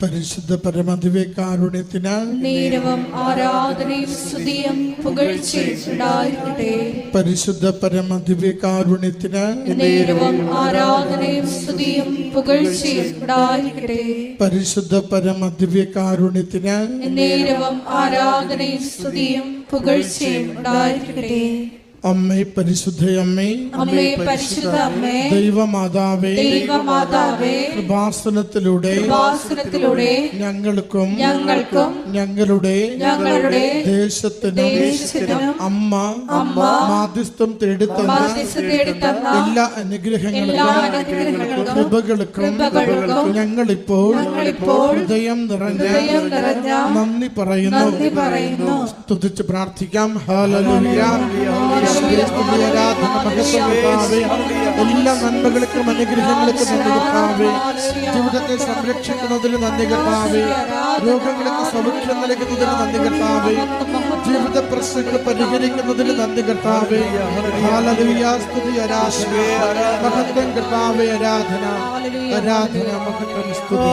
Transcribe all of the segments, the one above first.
പരിശുദ്ധ പരമദിവ്യകാരുണ്യത്തിന് നേരവും ആരാധനയും സ്തുതിയും പരിശുദ്ധ നേരവും ആരാധനയും സ്തുതിയും പുകഴ്ചയും പരിശുദ്ധ നേരവും ആരാധനയും സ്തുതിയും അമ്മേ പരിശുദ്ധയമ്മേ അമ്മേ. പരിശുദ്ധ അമ്മേ. ദൈവമാതാവേ. ദൈവമാതാവേ. കൃപാസനത്തിലൂടെ ഉപാസനത്തിലൂടെ ഞങ്ങൾക്കും ഞങ്ങൾക്കും ഞങ്ങളുടെ ഞങ്ങളുടെ ദേശത്തിനും ദേശത്തിനും അമ്മ അമ്മ മാധ്യസ്ഥം തേടിത്തന്ന മാധ്യസ്ഥം തേടിത്തന്ന എല്ലാ അനുഗ്രഹങ്ങൾക്കും കൃപകൾക്കും ഞങ്ങളിപ്പോൾ ഹൃദയം നിറഞ്ഞ ഹൃദയം നിറഞ്ഞ നന്ദി പറയുന്നു. നന്ദി പറയുന്നു. സ്തുതിച്ച് പ്രാർത്ഥിക്കാം. ഹല്ലേലൂയ. ആരാധന, മഹത്വം എല്ലാ നന്മകൾക്കും അനുഗ്രഹങ്ങൾക്കും നന്ദി കർത്താവേ. ജീവിതത്തെ സംരക്ഷിക്കുന്നതിന് നന്ദി കർത്താവേ. രോഗങ്ങൾക്ക് സൗഖ്യം നൽകുന്നതിന് നന്ദി കർത്താവേ. ജീവിത പ്രശ്നങ്ങൾ പരിഹരിക്കുന്നതിന് നന്ദി കർത്താവേ. സ്തുതി ആരാധന. മഹത്വം കർത്താവേ ആരാധന. ആരാധന മഹത്വം സ്തുതി.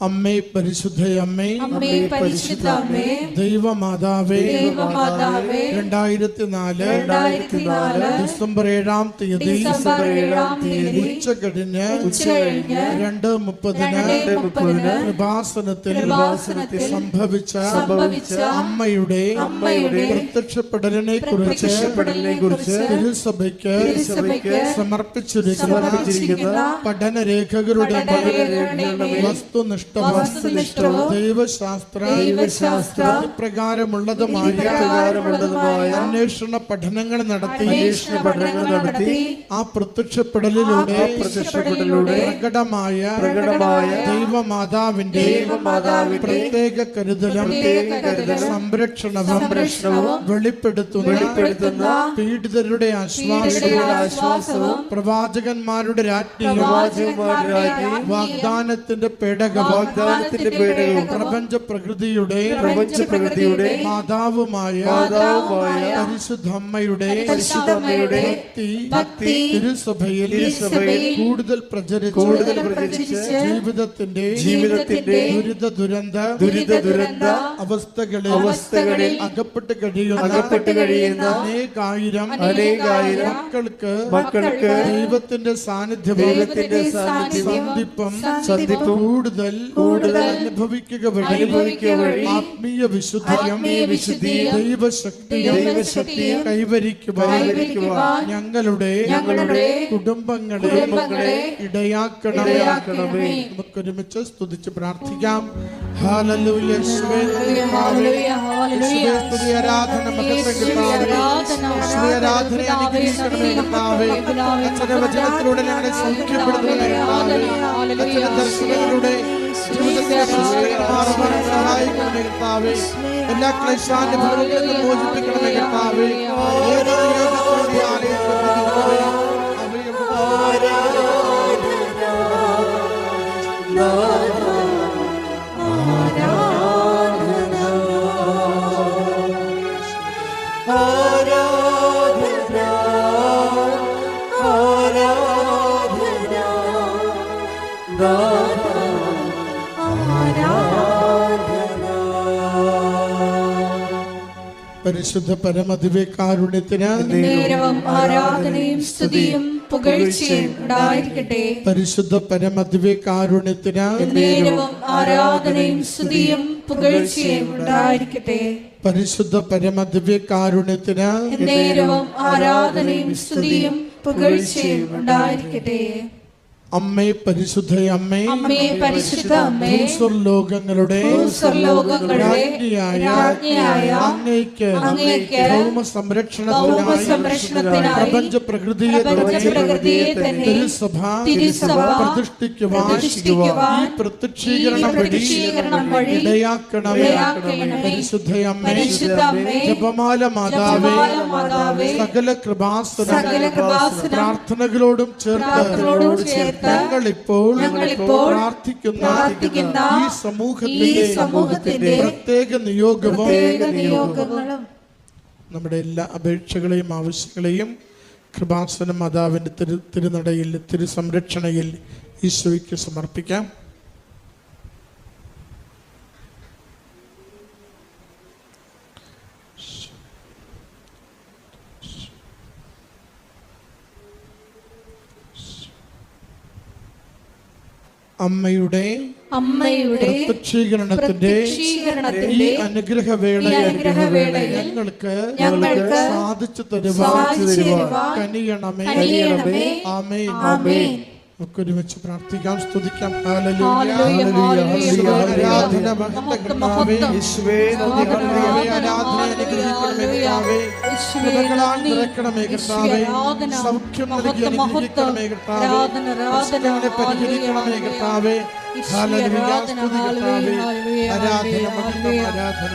അമ്മേ പരിശുദ്ധയമ്മേ അമ്മേ. പരിശുദ്ധ അമ്മേ. ദൈവമാതാവേ. ദൈവമാതാവേ. രണ്ടായിരത്തി നാല് രണ്ടായിരത്തി നാല് ഡിസംബർ ഏഴാം തീയതി. ഡിസംബർ ഏഴാം തീയതി. ഉച്ച കഴിഞ്ഞ് ഉച്ചകഴിഞ്ഞ് രണ്ട് മുപ്പതിന് മുപ്പതിന് കൃപാസനത്തിൽ കൃപാസനത്തിൽ സംഭവിച്ച സംഭവിച്ച അമ്മയുടെ അമ്മയുടെ പ്രത്യക്ഷപ്പെടലിനെ കുറിച്ച് പ്രത്യക്ഷപ്പെടലിനെ കുറിച്ച് തിരുസഭയ്ക്ക് തിരുസഭയ്ക്ക് സമർപ്പിച്ചിരിക്കുന്ന പഠന പഠനരേഖകളുടെ പഠനരേഖകളുടെ വസ്തുനിഷ്ഠവും ദൈവശാസ്ത്ര ദൈവശാസ്ത്ര പ്രകാരമുള്ളതുമായ പ്രകാരമുള്ളതുമായ അന്വേഷണ പഠനങ്ങൾ നടത്തി അന്വേഷണ പഠനങ്ങൾ നടത്തി ആ പ്രത്യക്ഷപ്പെടലിലൂടെ പ്രത്യക്ഷപ്പെടലിലൂടെ പ്രകടമായ പ്രകടമായ ദൈവമാതാവിന്റെ ദൈവമാതാവിന്റെ പ്രത്യേക കരുതലും കരുതലും സംരക്ഷണവും വെളിപ്പെടുത്തുന്ന വെളിപ്പെടുത്തുന്ന പീഡിതരുടെ ആശ്വാസവും ആശ്വാസവും പ്രവാചകന്മാരുടെ രാജ്ഞി വാഗ്ദാനത്തിന്റെ പേടകവും വാഗ്ദാനത്തിന്റെ പേടകവും പ്രപഞ്ച പ്രകൃതിയുടെ പ്രപഞ്ച പ്രകൃതിയുടെ മാതാവുമായ മാതാവുമായ പരിശുദ്ധമ്മയുടെ പരിശുദ്ധമ്മയുടെ ഭക്തി ഭക്തി തിരുസഭയിൽ തിരുസഭയിൽ കൂടുതൽ പ്രചരിച്ച് കൂടുതൽ പ്രചരിച്ച് ജീവിതത്തിന്റെ ജീവിതത്തിന്റെ ദുരിത ദുരന്ത ദുരിത ദുരന്ത അവസ്ഥകളിൽ അവസ്ഥകളിൽ അകപ്പെട്ട് കഴിയുന്ന അകപ്പെട്ട് കഴിയുന്ന അനേകായിരം അനേകായിരം മക്കൾക്ക് മക്കൾക്ക് ദൈവത്തിന്റെ സാന്നിധ്യം ദൈവത്തിന്റെ സാന്നിധ്യം സന്ധിപ്പം സന്ധിപ്പം കൂടുതൽ കൂടുതൽ അനുഭവിക്കുക വഴി. ആത്മീയ വിശുദ്ധി ദൈവശക്തിയും ദൈവശക്തിയും കൈവരിക്കുവാൻ ഞങ്ങളുടെ ഞങ്ങളുടെ കുടുംബങ്ങളെ ഇടയാക്കണമേ. നമുക്കൊരുമിച്ച് സ്തുതിച്ച് പ്രാർത്ഥിക്കാം. ൂടെ വചനത്തിലൂടെ ഞങ്ങളെ സൗഖ്യപ്പെടുത്തണമേ കർത്താവേ. സഹായിക്കണമേ കർത്താവേ എല്ലാ ക്ലേശാനുഭവങ്ങളിൽ നിന്നും മോചിപ്പിക്കണമേ കർത്താവേ. യോഗത്തിലൂടെ ആലയം പരിശുദ്ധ പരമധിവേക്കാരുണ്യത്തിന് ആരാധനയും സ്തുതിയും പുകഴ്ചയും ഉണ്ടായിരിക്കട്ടെ. പരിശുദ്ധ പരമധിവേക്കാരുണ്യത്തിന് ആരാധനയും സ്തുതിയും പുകഴ്ചയും ഉണ്ടായിരിക്കട്ടെ. പരിശുദ്ധ പരമധിവേക്കാരുണ്യത്തിന് ആരാധനയും സ്തുതിയും പുകഴ്ചയും ഉണ്ടായിരിക്കട്ടെ. അമ്മേ പരിശുദ്ധ അമ്മേ. അമ്മേ പരിശുദ്ധ അമ്മേ. ഭൂസ്വർലോകങ്ങളുടെ ഭൂസ്വർലോകങ്ങളുടെ രാജ്ഞിയായ രാജ്ഞിയായ അങ്ങേക്ക് അങ്ങേക്ക് ഭൗമ ഭൗമ സംരക്ഷണത്തിനായി പ്രപഞ്ച പ്രകൃതിയെ തന്നെ തിരുസഭ പ്രതിഷ്ഠിക്കുവാൻ ഈ പ്രത്യക്ഷീകരണം വഴി ഇടയാക്കണമേ. ഇടയാക്കണമേ. പരിശുദ്ധ അമ്മേ. ജപമാല മാതാവേ. സകല കൃപാസന പ്രാർത്ഥനകളോടും ചേർത്ത് ചേർത്ത് ഞങ്ങളിപ്പോൾ ഞങ്ങളിപ്പോൾ പ്രാർത്ഥിക്കുന്ന ഈ സമൂഹത്തിന്റെ സമൂഹത്തിന്റെ പ്രത്യേക നിയോഗവും നിയോഗങ്ങളും നമ്മുടെ എല്ലാ അപേക്ഷകളെയും ആവശ്യങ്ങളെയും കൃപാസന മാതാവിന്റെ തിരു തിരുനടയിൽ തിരുസംരക്ഷണയിൽ ഈശോയ്ക്ക് സമർപ്പിക്കാം. അമ്മയുടെ അമ്മയുടെ പ്രത്യക്ഷീകരണത്തിന്റെ ഈ അനുഗ്രഹവേളയിൽ ഞങ്ങൾക്ക് ഞങ്ങൾക്ക് സാധിച്ചു തരുവാൻ കനിയണമേ കനിയണമേ. ആമേൻ. നമുക്ക് ഒരുമിച്ച് പ്രാർത്ഥിക്കാം സ്തുതിക്കാം. സൗഖ്യം നൽകി അനുഗ്രഹിക്കണമേ കർത്താവേ. പരിഹരിക്കണമേ കർത്താവേ. ഹല്ലേലൂയ, ആരാധന ആരാധന ആരാധന.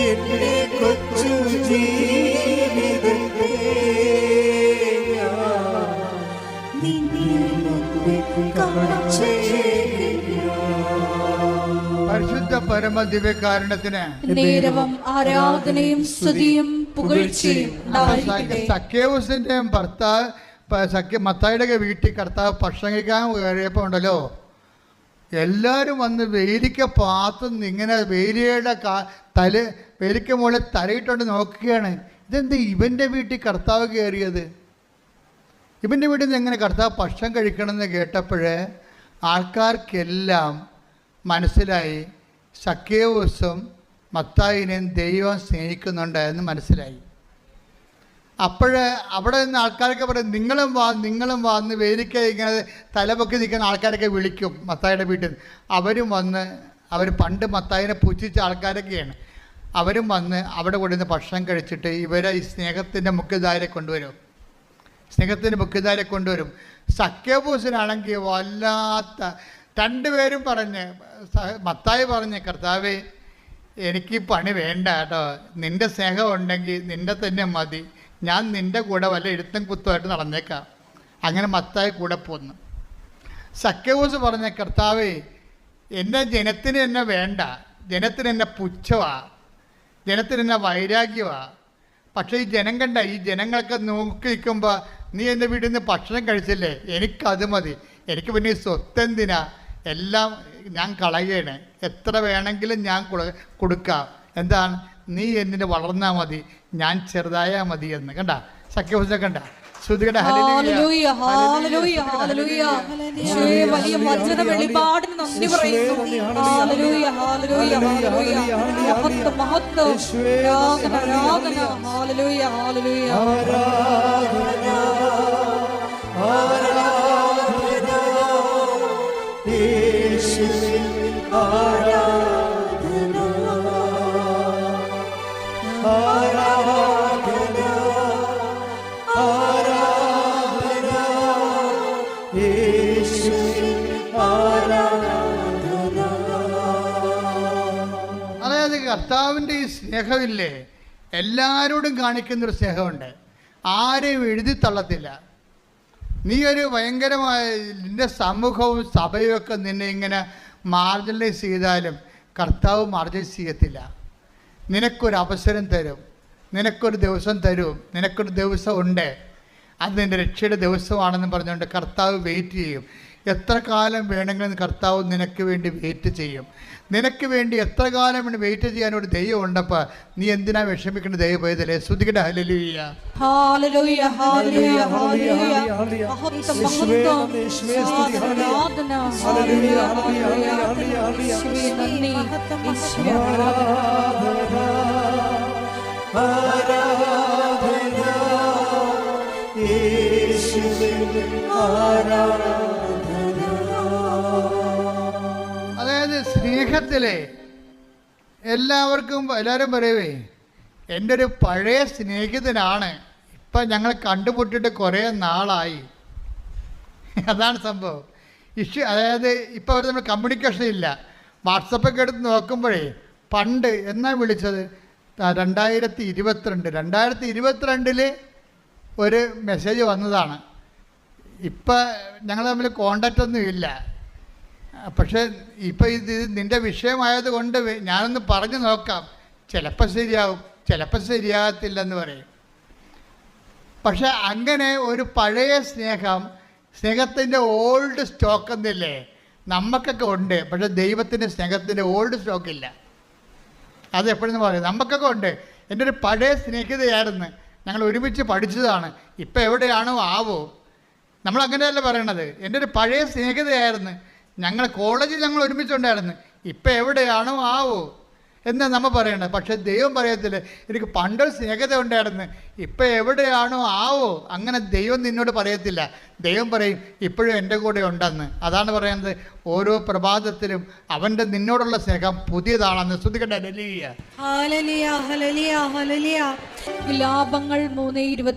എന്റെ കൊച്ചു ജീവിതത്തെ കാണിച്ചേ പരിശുദ്ധ പരമ ദിവ്യകാരണത്തിന് നേരവും ആരാധനയും സ്തുതിയും പുകഴ്ചയും ഭർത്താവ് സഖ്യ മത്തായിയുടെ വീട്ടിൽ കർത്താവ് ഭക്ഷണം കഴിക്കാൻ കയറിയപ്പോൾ ഉണ്ടല്ലോ. എല്ലാവരും വന്ന് വേലിക്ക പാത്ത് ഇങ്ങനെ വേലിയുടെ കാ തല വേലിക്ക മുകളിൽ തലയിട്ടുകൊണ്ട് നോക്കുകയാണ്. ഇതെന്ത് ഇവന്റെ വീട്ടിൽ കർത്താവ് കയറിയത്? ഇവന്റെ വീട്ടിൽ നിന്ന് എങ്ങനെ കർത്താവ് ഭക്ഷണം കഴിക്കണമെന്ന് കേട്ടപ്പോഴേ ആൾക്കാർക്കെല്ലാം മനസ്സിലായി. സഖ്യവസും മത്തായിനെയും ദൈവം സ്നേഹിക്കുന്നുണ്ട് എന്ന് മനസ്സിലായി. അപ്പോഴ് അവിടെ നിന്ന് ആൾക്കാരൊക്കെ പറയും നിങ്ങളും വാ നിങ്ങളും വാ എന്ന് ഇങ്ങനെ തലപൊക്കി നിൽക്കുന്ന ആൾക്കാരൊക്കെ വിളിക്കും മത്തായിയുടെ വീട്ടിൽ നിന്ന്. അവരും വന്ന് അവർ പണ്ട് മത്തായിനെ പുച്ഛിച്ച ആൾക്കാരൊക്കെയാണ്. അവരും വന്ന് അവിടെ കൊണ്ടുവന്ന് ഭക്ഷണം കഴിച്ചിട്ട് ഇവരെ ഈ സ്നേഹത്തിന്റെ മുഖ്യധാരെ കൊണ്ടുവരും. സ്നേഹത്തിന്റെ മുഖ്യധാരെ കൊണ്ടുവരും. സഖ്യപൂസനാണെങ്കിൽ വല്ലാത്ത രണ്ടുപേരും പറഞ്ഞ് മത്തായി പറഞ്ഞ് കർത്താവേ എനിക്ക് പണി വേണ്ട കേട്ടോ. നിന്റെ സ്നേഹം ഉണ്ടെങ്കിൽ നിന്റെ തന്നെ മതി. ഞാൻ നിന്റെ കൂടെ വല്ല എഴുത്തും കുത്തുമായിട്ട് നടന്നേക്കാം. അങ്ങനെ മത്തായി കൂടെ പോന്നു. സഖ്യവൂസ് പറഞ്ഞ കർത്താവേ എന്റെ ജനത്തിന് എന്നെ വേണ്ട. ജനത്തിന് എന്നെ പുച്ഛവാ. ജനത്തിന് എന്നെ വൈരാഗ്യമാ പക്ഷേ ഈ ജനം കണ്ട ഈ ജനങ്ങളൊക്കെ നോക്കി നിൽക്കുമ്പോൾ നീ എന്റെ വീട്ടിൽ നിന്ന് ഭക്ഷണം കഴിച്ചില്ലേ? എനിക്കത് മതി. എനിക്ക് പിന്നെ ഈ സ്വത്തെന്തിനാ? എല്ലാം ഞാൻ കളയണേ. എത്ര വേണമെങ്കിലും ഞാൻ കൊടുക്കാം. എന്താണ്? നീ എന്നിന് വളർന്നാ മതി ഞാൻ ചെറുതായാൽ മതി എന്ന്. കണ്ട? സഖ്യഭുജ കണ്ട? ശ്രുതികട കർത്താവിന്റെ ഈ സ്നേഹമില്ലേ? എല്ലാവരോടും കാണിക്കുന്നൊരു സ്നേഹമുണ്ട്. ആരെയും എഴുതി തള്ളത്തില്ല. നീ ഒരു ഭയങ്കരമായ നിന്റെ സമൂഹവും സഭയും ഒക്കെ നിന്നെ ഇങ്ങനെ മാർജിനലൈസ് ചെയ്താലും കർത്താവ് മാർജിനൈസ് ചെയ്യത്തില്ല. നിനക്കൊരു അവസരം തരും. നിനക്കൊരു ദിവസം തരും. നിനക്കൊരു ദിവസം ഉണ്ട്. അത് നിന്റെ രക്ഷയുടെ ദിവസമാണെന്ന് പറഞ്ഞുകൊണ്ട് കർത്താവ് വെയിറ്റ് ചെയ്യും. എത്ര കാലം വേണമെങ്കിലും കർത്താവ് നിനക്ക് വേണ്ടി വെയിറ്റ് ചെയ്യും. നിനക്ക് വേണ്ടി എത്ര കാലം വേണ്ടി വെയിറ്റ് ചെയ്യാൻ ഒരു ദൈവം ഉണ്ടപ്പോൾ നീ എന്തിനാ വിഷമിക്കേണ്ട ദൈവം പോയതല്ലേ? ശ്രുതികട ഹലലുയ്യ ആരാധന. ഹല്ലേലൂയ സ്നേഹത്തിലെ എല്ലാവർക്കും എല്ലാവരും പറയുവേ എന്റെ ഒരു പഴയ സ്നേഹിതനാണ്. ഇപ്പം ഞങ്ങൾ കണ്ടുമുട്ടിട്ട് കുറേ നാളായി. അതാണ് സംഭവം. ഇഷ്യൂ അതായത് ഇപ്പോൾ അവർ നമ്മൾ കമ്മ്യൂണിക്കേഷൻ ഇല്ല. വാട്സപ്പൊക്കെ എടുത്ത് നോക്കുമ്പോഴേ പണ്ട് എന്നാ വിളിച്ചത്? രണ്ടായിരത്തി ഇരുപത്തിരണ്ട് രണ്ടായിരത്തി ഇരുപത്തിരണ്ടിൽ ഒരു മെസ്സേജ് വന്നതാണ്. ഇപ്പം ഞങ്ങൾ തമ്മിൽ കോണ്ടാക്റ്റ് ഒന്നും ഇല്ല. പക്ഷേ ഇപ്പം ഇത് നിന്റെ വിഷയമായത് കൊണ്ട് ഞാനൊന്ന് പറഞ്ഞു നോക്കാം. ചിലപ്പോൾ ശരിയാവും ചിലപ്പോൾ ശരിയാകത്തില്ലെന്ന് പറയും. പക്ഷെ അങ്ങനെ ഒരു പഴയ സ്നേഹം സ്നേഹത്തിന്റെ ഓൾഡ് സ്റ്റോക്ക് എന്നില്ലേ? നമുക്കൊക്കെ ഉണ്ട് പക്ഷെ ദൈവത്തിന്റെ സ്നേഹത്തിന്റെ ഓൾഡ് സ്റ്റോക്ക് ഇല്ല. അത് എപ്പോഴും പറയും? നമുക്കൊക്കെ ഉണ്ട്. എന്റെ ഒരു പഴയ സ്നേഹിതയായിരുന്നു. ഞങ്ങൾ ഒരുമിച്ച് പഠിച്ചതാണ്. ഇപ്പം എവിടെയാണോ ആവോ? നമ്മൾ അങ്ങനെയല്ല പറയണത്. എന്റെ ഒരു പഴയ സ്നേഹിതയായിരുന്നു. ഞങ്ങൾ കോളേജിൽ ഞങ്ങൾ ഒരുമിച്ചുണ്ടായിരുന്നു. ഇപ്പം എവിടെയാണോ ആവോ. എന്നാ നമ്മൾ പറയണത് പക്ഷേ ദൈവം പറയത്തില്ല എനിക്ക് പണ്ടൊരു സ്നേഹത ഉണ്ടായിരുന്നു. ഇപ്പം എവിടെയാണോ ആവോ. അങ്ങനെ ദൈവം നിന്നോട് പറയത്തില്ല. ദൈവം പറയും ഇപ്പോഴും എന്റെ കൂടെ ഉണ്ടെന്ന്. അതാണ് പറയുന്നത് ഓരോ പ്രഭാതത്തിലും അവന്റെ നിന്നോടുള്ള സ്നേഹം പുതിയതാണെന്ന് വിലാപങ്ങൾ ഇരുപത്തിമൂന്ന്.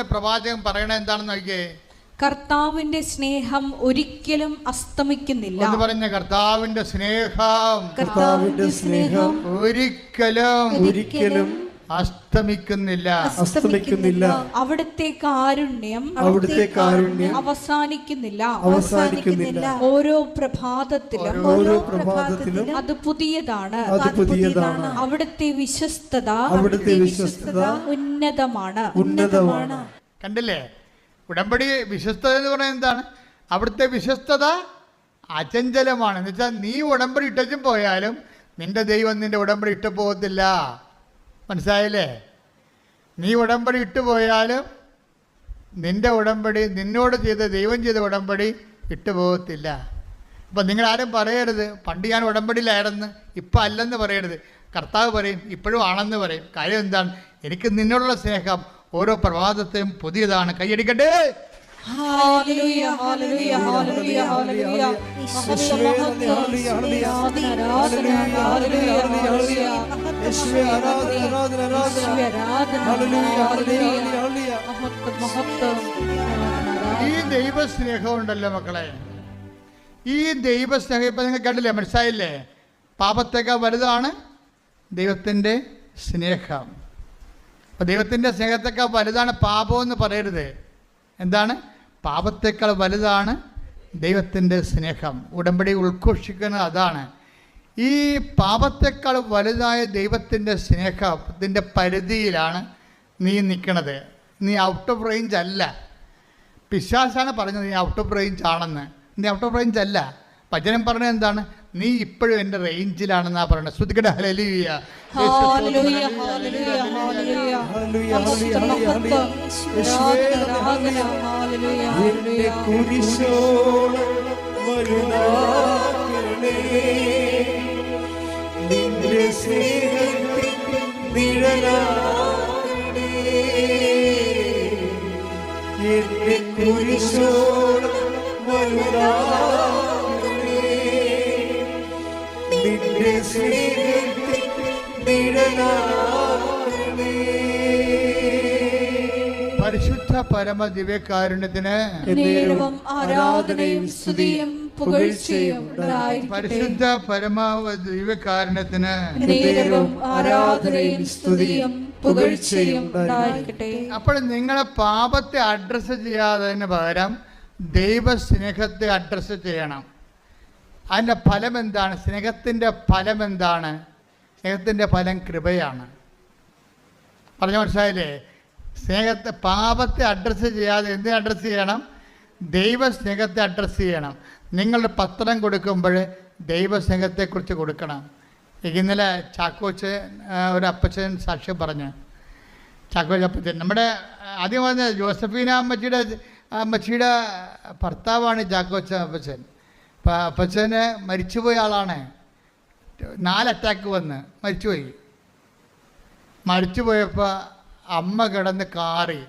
പ്രവാചകൻ പറയണത് എന്താണെന്ന് നോക്കിയേ? കർത്താവിന്റെ സ്നേഹം ഒരിക്കലും അസ്തമിക്കുന്നില്ല. എന്ന് പറഞ്ഞ കർത്താവിന്റെ സ്നേഹം. കർത്താവിന്റെ സ്നേഹം ഒരിക്കലും ഒരിക്കലും അസ്തമിക്കുന്നില്ല. അസ്തമിക്കുന്നില്ല. അവിടുത്തെ കാരുണ്യം അവിടുത്തെ കാരുണ്യം അവസാനിക്കുന്നില്ല. അവസാനിക്കുന്നില്ല. ഓരോ പ്രഭാതത്തിലും ഓരോ പ്രഭാതത്തിലും അത് പുതിയതാണ്. അത് പുതിയതാണ്. അവിടുത്തെ വിശ്വസ്തത അവിടുത്തെ വിശ്വസ്തത ഉന്നതമാണ്. ഉന്നതമാണ്. കണ്ടില്ലേ? ഉടമ്പടി വിശ്വസ്തത എന്ന് പറയുന്നത് എന്താണ്? അവിടുത്തെ വിശ്വസ്തത അചഞ്ചലമാണ്. എന്ന് വെച്ചാൽ നീ ഉടമ്പടി ഇട്ടും പോയാലും നിന്റെ ദൈവം നിന്റെ ഉടമ്പടി ഇട്ട് പോകത്തില്ല. മനസ്സിലായില്ലേ? നീ ഉടമ്പടി ഇട്ടു പോയാലും നിന്റെ ഉടമ്പടി നിന്നോട് ചെയ്ത ദൈവം ചെയ്ത ഉടമ്പടി ഇട്ടു പോകത്തില്ല. അപ്പം നിങ്ങൾ ആരും പറയരുത് പണ്ട് ഞാൻ ഉടമ്പടിയിലായിരുന്നു ഇപ്പം അല്ലെന്ന് പറയരുത്. കർത്താവ് പറയും ഇപ്പോഴും ആണെന്ന് പറയും. കാര്യം എന്താണ്? എനിക്ക് നിന്നോടുള്ള സ്നേഹം ഓരോ പ്രഭാതത്തെയും പുതിയതാണ് കൈയടിക്കട്ടെ. ഈ ദൈവസ്നേഹം ഉണ്ടല്ലോ മക്കളെ. ഈ ദൈവസ്നേഹം ഇപ്പം നിങ്ങൾ കണ്ടില്ലേ മനസ്സിലായില്ലേ? പാപത്തേക്കാൾ വലുതാണ് ദൈവത്തിന്റെ സ്നേഹം. അപ്പോൾ ദൈവത്തിന്റെ സ്നേഹത്തേക്കാൾ വലുതാണ് പാപം എന്ന് പറയരുത്. എന്താണ്? പാപത്തേക്കാൾ വലുതാണ് ദൈവത്തിന്റെ സ്നേഹം. ഉടമ്പടി ഉൾഘോഷിക്കുന്നത് അതാണ്. ഈ പാപത്തേക്കാൾ വലുതായ ദൈവത്തിന്റെ സ്നേഹത്തിന്റെ പരിധിയിലാണ് നീ നിൽക്കണത്. നീ ഔട്ട് ഓഫ് റേഞ്ച് അല്ല. പിശാസാണ് പറഞ്ഞത് നീ ഔട്ട് ഓഫ് റേഞ്ച് ആണെന്ന്. നീ ഔട്ട് ഓഫ് റേഞ്ച് അല്ല. ഭജനം പറഞ്ഞത് എന്താണ്? നീ ഇപ്പോഴും എന്റെ റേഞ്ചിലാണെന്നാ ഹല്ലേലൂയ. ഹല്ലേലൂയ ഹല്ലേലൂയ മഹത്വം ഹല്ലേലൂയ. നിന്റെ സ്നേഹത്തിൽ പരിശുദ്ധ പരമ ദിവ്യകാരുണ്യത്തിന് നേരവും ആരാധനയും സ്തുതിയും പുകഴ്ചയും പരിശുദ്ധ പരമ ദിവ്യകാരുണ്യത്തിന് നേരവും ആരാധനയും സ്തുതിയും പുകഴ്ചയും അപ്പോൾ നിങ്ങളെ പാപത്തെ അഡ്രസ്സ് ചെയ്യാതെ പകരം ദൈവസ്നേഹത്തെ അഡ്രസ്സ് ചെയ്യണം. അതിന്റെ ഫലം എന്താണ് സ്നേഹത്തിന്റെ ഫലം എന്താണ് സ്നേഹത്തിന്റെ ഫലം കൃപയാണ്. പറഞ്ഞ മനസ്സിലായില്ലേ? സ്നേഹത്തെ പാപത്തെ അഡ്രസ്സ് ചെയ്യാതെ എന്തിനെ അഡ്രസ്സ് ചെയ്യണം? ദൈവസ്നേഹത്തെ അഡ്രസ്സ് ചെയ്യണം. നിങ്ങളുടെ പത്രം കൊടുക്കുമ്പോൾ ദൈവ സ്നേഹത്തെക്കുറിച്ച് കൊടുക്കണം. ഇന്നലെ ചാക്കോച്ച് ഒരു അപ്പച്ചൻ സാക്ഷ്യം പറഞ്ഞു. ചാക്കോച്ച് അപ്പച്ചൻ നമ്മുടെ ആദ്യം പറഞ്ഞ ജോസഫീന അമ്മച്ചിയുടെ അമ്മച്ചിയുടെ ഭർത്താവാണ് ചാക്കോച്ച അപ്പച്ചൻ. അപ്പം അപ്പച്ചന് മരിച്ചുപോയ ആളാണ്. നാല് അറ്റാക്ക് വന്ന് മരിച്ചുപോയി. മരിച്ചുപോയപ്പോൾ അമ്മ കിടന്ന് കാറി.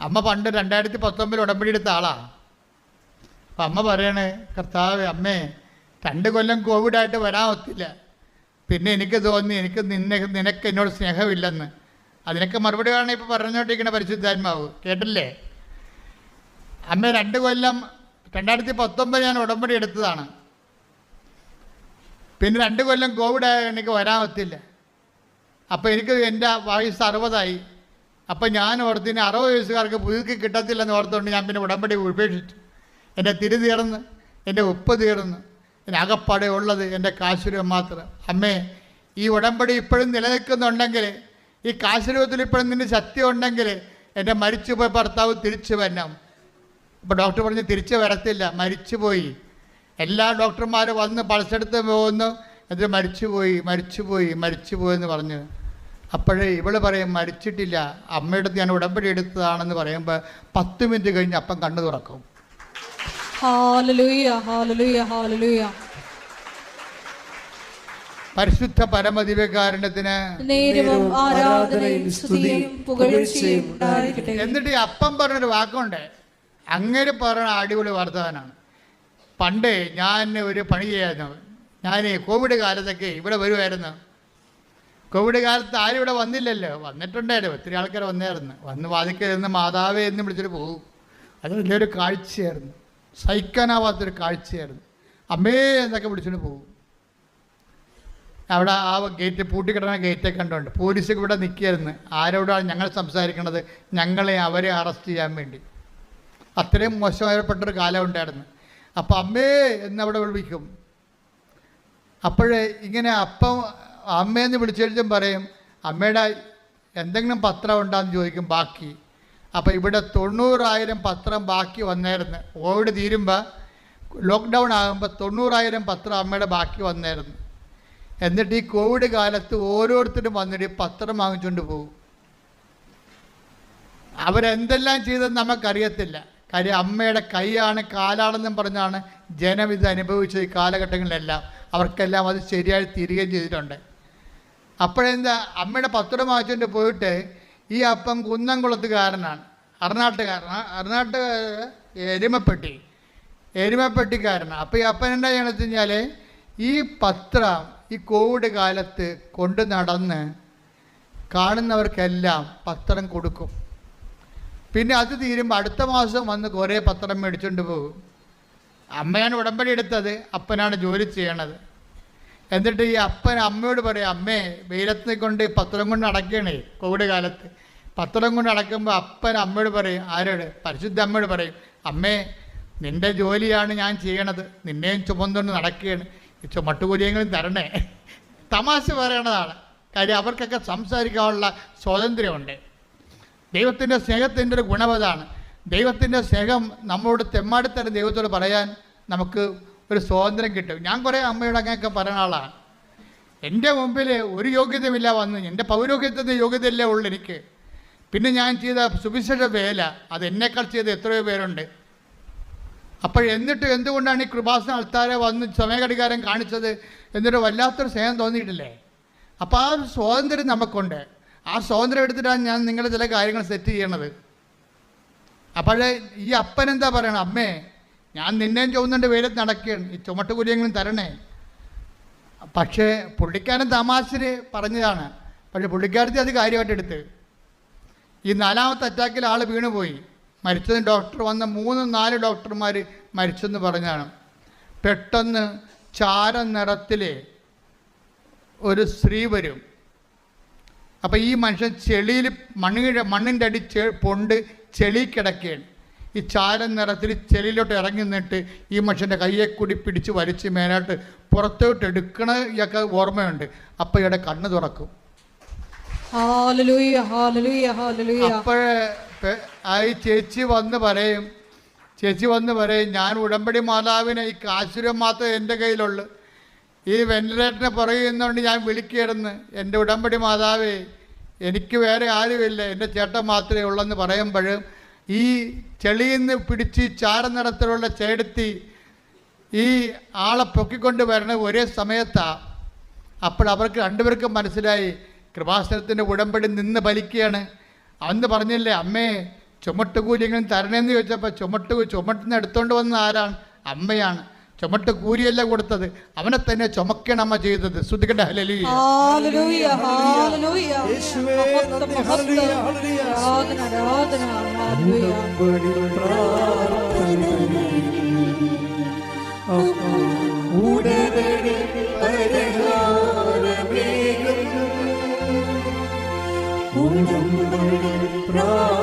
അമ്മ പണ്ട് രണ്ടായിരത്തി പത്തൊമ്പതിൽ ഉടമ്പടി എടുത്ത ആളാണ് അപ്പം അമ്മ പറയണേ കർത്താവ് അമ്മേ രണ്ട് കൊല്ലം കോവിഡായിട്ട് വരാൻ ഒത്തില്ല. പിന്നെ എനിക്ക് തോന്നി എനിക്ക് നിന്നെ നിനക്ക് എന്നോട് സ്നേഹമില്ലെന്ന്. അതിനൊക്കെ മറുപടിയാണ് ഇപ്പോൾ പറഞ്ഞുകൊണ്ടിരിക്കുന്ന പരിശുദ്ധാത്മാവ്. കേട്ടില്ലേ? അമ്മ രണ്ട് കൊല്ലം രണ്ടായിരത്തി പത്തൊമ്പത് ഞാൻ ഉടമ്പടി എടുത്തതാണ്. പിന്നെ രണ്ട് കൊല്ലം കോവിഡ് ആയ എനിക്ക് വരാൻ പറ്റില്ല. അപ്പോൾ എനിക്ക് എന്റെ വയസ്സ് അറുപതായി. അപ്പോൾ ഞാൻ ഓർത്തിന് അറുപത് വയസ്സുകാർക്ക് പുതുക്കി കിട്ടത്തില്ലെന്ന് ഓർത്തുകൊണ്ട് ഞാൻ പിന്നെ ഉടമ്പടി ഉപേക്ഷിച്ചു. എന്റെ തിരി തീർന്ന് എന്റെ ഉപ്പ് തീർന്ന് എന്റെ അകപ്പാടെ ഉള്ളത് എന്റെ കാശുരൂപം മാത്രം. അമ്മേ ഈ ഉടമ്പടി ഇപ്പോഴും നിലനിൽക്കുന്നുണ്ടെങ്കിൽ ഈ കാശുരൂപത്തിൽ ഇപ്പോഴും നിന്റെ ശക്തി ഉണ്ടെങ്കിൽ എന്റെ മരിച്ചുപോയ ഭർത്താവ് തിരിച്ചു വരണം. അപ്പോൾ ഡോക്ടർ പറഞ്ഞ് തിരിച്ചു വരത്തില്ല മരിച്ചുപോയി. എല്ലാ ഡോക്ടർമാരും വന്ന് പൾസെടുത്ത് പോകുന്നു. എന്നിട്ട് മരിച്ചുപോയി മരിച്ചുപോയി മരിച്ചുപോയി എന്ന് പറഞ്ഞ്. അപ്പോഴേ ഇവൾ പറയും മരിച്ചിട്ടില്ല അമ്മയുടെ ഞാൻ ഉടമ്പടി എടുത്തതാണെന്ന് പറയുമ്പോൾ പത്ത് മിനിറ്റ് കഴിഞ്ഞ് അപ്പം കണ്ണു തുറക്കും. പരിശുദ്ധ പരമദിവ്യകാരണത്തിന് എന്നിട്ട് ഈ അപ്പം പറഞ്ഞൊരു വാക്കുണ്ട്. അങ്ങനെ പറയുന്ന അടിപൊളി വർത്തമാനാണ്. പണ്ട് ഞാൻ ഒരു പണി ചെയ്യായിരുന്നു. ഞാൻ കോവിഡ് കാലത്തൊക്കെ ഇവിടെ വരുമായിരുന്നു കോവിഡ് കാലത്ത് ആരും ഇവിടെ വന്നില്ലല്ലോ. വന്നിട്ടുണ്ടായിരുന്നു. ഒത്തിരി ആൾക്കാർ വന്നായിരുന്നു. വന്ന് വാതിക്കൽ നിന്ന് മാതാവേ എന്ന് വിളിച്ചിട്ട് പോകും. അത് വലിയൊരു കാഴ്ചയായിരുന്നു. സഹിക്കാനാവാത്തൊരു കാഴ്ചയായിരുന്നു. അമ്മേ എന്നൊക്കെ വിളിച്ചിട്ട് പോകും. അവിടെ ആ ഗേറ്റ് പൂട്ടിക്കിടന്ന ഗേറ്റൊക്കെ കണ്ടുകൊണ്ട് പോലീസൊക്കെ ഇവിടെ നിൽക്കുകയായിരുന്നു. ആരോടാണ് ഞങ്ങൾ സംസാരിക്കണത്? ഞങ്ങളെ അവരെ അറസ്റ്റ് ചെയ്യാൻ വേണ്ടി. അത്രയും മോശമായപ്പെട്ടൊരു കാലം ഉണ്ടായിരുന്നു അപ്പം അമ്മേ എന്നവിടെ വിളിക്കും. അപ്പോഴേ ഇങ്ങനെ അപ്പം അമ്മയെന്ന് വിളിച്ചെഴുതും പറയും അമ്മയുടെ എന്തെങ്കിലും പത്രം ഉണ്ടാന്ന് ചോദിക്കും ബാക്കി. അപ്പോൾ ഇവിടെ തൊണ്ണൂറായിരം പത്രം ബാക്കി വന്നായിരുന്നു. കോവിഡ് തീരുമ്പോൾ ലോക്ക്ഡൗൺ ആകുമ്പോൾ തൊണ്ണൂറായിരം പത്രം അമ്മയുടെ ബാക്കി വന്നായിരുന്നു. എന്നിട്ട് ഈ കോവിഡ് കാലത്ത് ഓരോരുത്തരും വന്നിട്ട് പത്രം വാങ്ങിച്ചുകൊണ്ട് പോകും. അവരെന്തെല്ലാം ചെയ്തെന്ന് നമുക്കറിയത്തില്ല. കാര്യം അമ്മയുടെ കൈയാണ് കാലാണെന്നും പറഞ്ഞാണ് ജനം ഇത് അനുഭവിച്ചത് ഈ കാലഘട്ടങ്ങളിലെല്ലാം. അവർക്കെല്ലാം അത് ശരിയായി തിരികെ ചെയ്തിട്ടുണ്ട്. അപ്പോഴെന്താ അമ്മയുടെ പത്തുട വാങ്ങിച്ചുകൊണ്ട് പോയിട്ട് ഈ അപ്പം കുന്നംകുളത്തുകാരനാണ് അറുനാട്ടുകാരൻ അറുനാട്ട് എരുമപ്പെട്ടി എരുമപ്പെട്ടിക്കാരനാണ്. അപ്പോൾ ഈ അപ്പൻ എന്താ ചെയ്യണമെന്ന് വെച്ച് കഴിഞ്ഞാൽ ഈ പത്രം ഈ കോവിഡ് കാലത്ത് കൊണ്ട് നടന്ന് കാണുന്നവർക്കെല്ലാം പത്രം കൊടുക്കും. പിന്നെ അത് തീരുമ്പോൾ അടുത്ത മാസം വന്ന് കുറേ പത്രം മേടിച്ചുകൊണ്ട് പോകും. അമ്മയാണ് ഉടമ്പടി എടുത്തത് അപ്പനാണ് ജോലി ചെയ്യണത്. എന്നിട്ട് ഈ അപ്പൻ അമ്മയോട് പറയും അമ്മേ വെയിലത്ത് കൊണ്ട് പത്രം കൊണ്ട് അടക്കണേ കോവിഡ് കാലത്ത്. പത്രം കൊണ്ട് അടക്കുമ്പോൾ അപ്പൻ അമ്മയോട് പറയും ആരോട്? പരിശുദ്ധ അമ്മയോട് പറയും അമ്മേ നിന്റെ ജോലിയാണ് ഞാൻ ചെയ്യണത്. നിന്നെയും ചുമന്നുകൊണ്ട് നടക്കുകയാണ്. ഈ ചുമട്ടുകൂലിയെങ്കിലും തരണേ. തമാശ പറയണതാണ്. കാര്യം അവർക്കൊക്കെ സംസാരിക്കാനുള്ള സ്വാതന്ത്ര്യമുണ്ട്. ദൈവത്തിന്റെ സ്നേഹത്തിന്റെ ഒരു ഗുണമതാണ് ദൈവത്തിന്റെ സ്നേഹം നമ്മളോട് തെമ്മാടിത്തരം ദൈവത്തോട് പറയാൻ നമുക്ക് ഒരു സ്വാതന്ത്ര്യം കിട്ടും. ഞാൻ കുറേ അമ്മയോട് അങ്ങനെയൊക്കെ പറയുന്ന ആളാണ്. എന്റെ മുമ്പിൽ ഒരു യോഗ്യതയുമില്ല വന്ന്. എന്റെ പൗരോഗ്യത്തിന്റെ യോഗ്യതയല്ലേ ഉള്ളൂ എനിക്ക്. പിന്നെ ഞാൻ ചെയ്ത സുവിശേഷ വേല അത് എന്നേക്കാൾ ചെയ്ത എത്രയോ പേരുണ്ട്. അപ്പോൾ എന്നിട്ട് എന്തുകൊണ്ടാണ് ഈ കൃപാസന ആൾക്കാരെ വന്ന് സമയഘടികാരം കാണിച്ചത്? എന്നൊരു വല്ലാത്തൊരു സ്നേഹം തോന്നിയിട്ടില്ലേ? അപ്പോൾ ആ സ്വാതന്ത്ര്യം നമുക്കുണ്ട്. ആ സ്വാതന്ത്ര്യം എടുത്തിട്ടാണ് ഞാൻ നിങ്ങളുടെ ചില കാര്യങ്ങൾ സെറ്റ് ചെയ്യണത്. അപ്പോഴേ ഈ അപ്പൻ എന്താ പറയണം? അമ്മേ ഞാൻ നിന്നെയും ചുവന്നുണ്ട് വെയിലത്ത് നടക്കുകയാണ്. ഈ ചുമട്ടുകുലിയെങ്കിലും തരണേ. പക്ഷേ പുള്ളിക്കാരൻ തമാശര് പറഞ്ഞതാണ്. പക്ഷേ പുള്ളിക്കാരത്തി അത് കാര്യമായിട്ട് എടുത്ത്. ഈ നാലാമത്തെ അറ്റാക്കിൽ ആൾ വീണുപോയി. മരിച്ചതിന് ഡോക്ടർ വന്ന മൂന്ന് നാല് ഡോക്ടർമാർ മരിച്ചെന്ന് പറഞ്ഞാണ്. പെട്ടെന്ന് ചാര നിറത്തിൽ ഒരു സ്ത്രീ വരും. അപ്പം ഈ മനുഷ്യൻ ചെളിയിൽ മണ്ണിന്റെ മണ്ണിന്റെ അടി ചെ പൊണ്ട് ചെളി കിടക്കുകയാണ്. ഈ ചാരം നിറത്തിൽ ചെളിയിലോട്ട് ഇറങ്ങി നിന്നിട്ട് ഈ മനുഷ്യന്റെ കയ്യെ കൂടി പിടിച്ച് വലിച്ച് മേലോട്ട് പുറത്തോട്ട് എടുക്കണ ഒക്കെ ഓർമ്മയുണ്ട്. അപ്പോൾ ഇവിടെ കണ്ണ് തുറക്കും. അപ്പോഴേ ആ ചേച്ചി വന്ന് പറയും ചേച്ചി വന്ന് പറയും ഞാൻ ഉടമ്പടി മാതാവിനെ ഈ കാശുരം മാത്രമേ എന്റെ കയ്യിലുള്ളൂ. ഈ വെന്റിലേറ്ററിനെ പറയുന്നതുകൊണ്ട് ഞാൻ വിളിക്കുകയായിരുന്നു. എന്റെ ഉടമ്പടി മാതാവേ എനിക്ക് വേറെ ആരുമില്ല. എന്റെ ചേട്ടൻ മാത്രമേ ഉള്ളെന്ന് പറയുമ്പോഴും ഈ ചെളിയിൽ നിന്ന് പിടിച്ച് ചാരനിറത്തിലുള്ള ചേടത്തി ഈ ആളെ പൊക്കിക്കൊണ്ട് വരണ ഒരേ സമയത്താണ് അപ്പോൾ അവർക്ക് രണ്ടുപേർക്കും മനസ്സിലായി. കൃപാസനത്തിന്റെ ഉടമ്പടി നിന്ന് ഫലിക്കുകയാണ്. അന്ന് പറഞ്ഞില്ലേ അമ്മേ ചുമട്ടുകൂലിയെങ്കിലും തരണേന്ന് ചോദിച്ചപ്പോൾ ചുമട്ട് ചുമട്ടിന്ന് എടുത്തുകൊണ്ട് വന്ന ആരാണ്? അമ്മയാണ്. ചുമട്ട് കൂരിയല്ല കൊടുത്തത്. അവനെ തന്നെ ചുമക്കണമ്മ ചെയ്തത്. ശ്രുതികണ്ട ഹലലി ഉടനെ പ്രാ യേശുവേ,